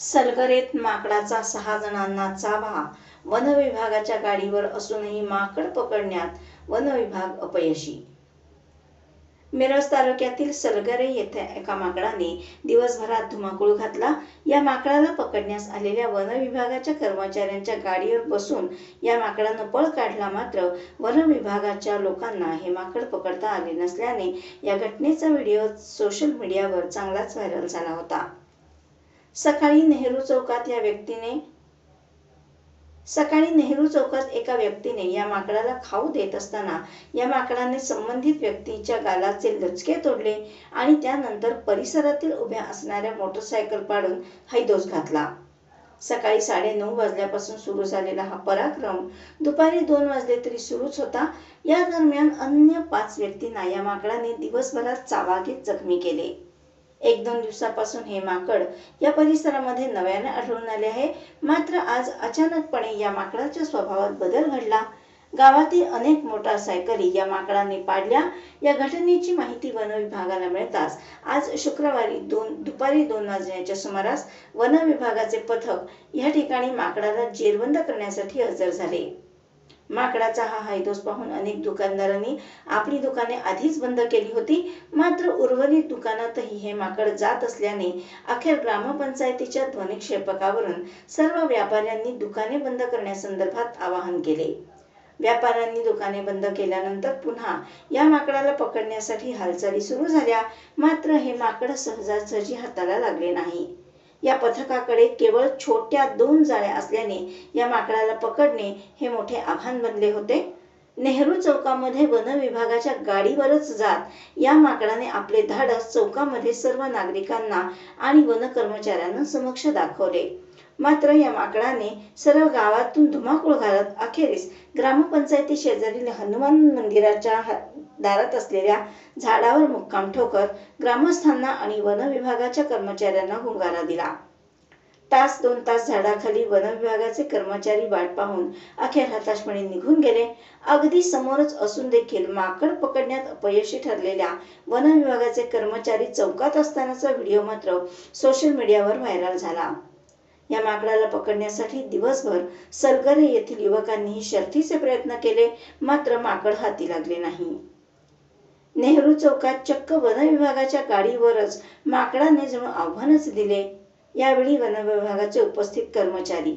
सलगरेत माकडाचा सहा जणांना चाभा वन विभागाच्या गाडीवर असूनही माकड पकडण्यात वन विभाग अपयशी. मिरज तालुक्यातील सलगरे येथे एका माकडाने दिवसभरात धुमाकूळ घातला. या माकडाला पकडण्यास आलेल्या वन विभागाच्या कर्मचाऱ्यांच्या गाडीवर बसून या माकडानं पळ काढला मात्र वन विभागाच्या लोकांना हे माकड पकडता आले नसल्याने या घटनेचा व्हिडिओ सोशल मीडियावर चांगलाच व्हायरल झाला होता. सकाळी नेहरू चौकात या व्यक्तीने सकाळी नेहरू चौकात एका व्यक्तीने या माकडाला खाऊ देत असताना या माकडाने संबंधित व्यक्तीच्या गालाचे लचके तोडले आणि त्यानंतर परिसरातील उभ्या असणाऱ्या मोटरसायकल पाडून हैदोस घातला. सकाळी साडेनऊ वाजल्यापासून सुरू झालेला हा पराक्रम दुपारी दोन वाजले तरी सुरूच होता. या दरम्यान अन्य पाच व्यक्तींना या माकडाने दिवसभरात चावागीत जखमी केले. एक दोन दिवसापासून हे माकड या परिसरामध्ये नव्याने आढळून आले आहे. मात्र आज अचानकपणे या माकडाच्या स्वभावात बदल घडला. गावातील अनेक मोटारसायकली या माकडांनी पाडल्या. या घटनेची माहिती वनविभागाला मिळताच आज शुक्रवारी दोन दुपारी दोन वाजण्याच्या सुमारास वनविभागाचे पथक या ठिकाणी माकडाला जेरबंद करण्यासाठी हजर झाले. माकडाचा हा हायदोस पाहून अनेक दुकानदारांनी आपली दुकाने आधीच बंद केली होती. मात्र उर्वरित दुकानातही हे माकड जात असल्याने अखेर ग्रामपंचायतीच्या ध्वनिक्षेपकावरून सर्व व्यापाऱ्यांनी दुकाने बंद करण्यासंदर्भात आवाहन केले. व्यापाऱ्यांनी दुकाने बंद केल्यानंतर पुन्हा या माकडाला पकडण्यासाठी हालचाली सुरू झाल्या. मात्र हे माकड सहजासहजी हाताला लागले नाही. या पथकाकडे केवळ छोट्या दोन जाळ्या असल्याने या माकडाला पकडणे हे मोठे आव्हान बनले होते. नेहरू चौकामध्ये वन विभागाच्या गाडीवरच जात या माकडाने आपले धाडस चौकामध्ये सर्व नागरिकांना आणि वन कर्मचाऱ्यांना समक्ष दाखवले. मात्र या माकडाने सर्व गावातून धुमाकूळ घालत अखेरीस ग्रामपंचायती शेजारील हनुमान मंदिराच्या दारात असलेल्या झाडावर मुक्काम ठोकत ग्रामस्थांना आणि वन विभागाच्या कर्मचाऱ्यांना गुंगारा दिला. तास दोन तास झाडाखाली वन विभागाचे कर्मचारी वाट पाहून अखेर हताशपणे निघून गेले. अगदी समोरच असून देखील माकड पकडण्यात अपयशी ठरलेल्या वन विभागाचे कर्मचारी चौकात असतानाचा व्हिडिओ मात्र सोशल मीडियावर व्हायरल झाला. या माकडाला पकडण्यासाठी दिवसभर सलगरे येथील युवकांनीही शर्थीचे प्रयत्न केले मात्र माकड हाती लागले नाही. नेहरू चौकात चक्क वन विभागाच्या गाडीवरच माकडाने जणू आव्हानच दिले. यावेळी वन विभागाचे उपस्थित कर्मचारी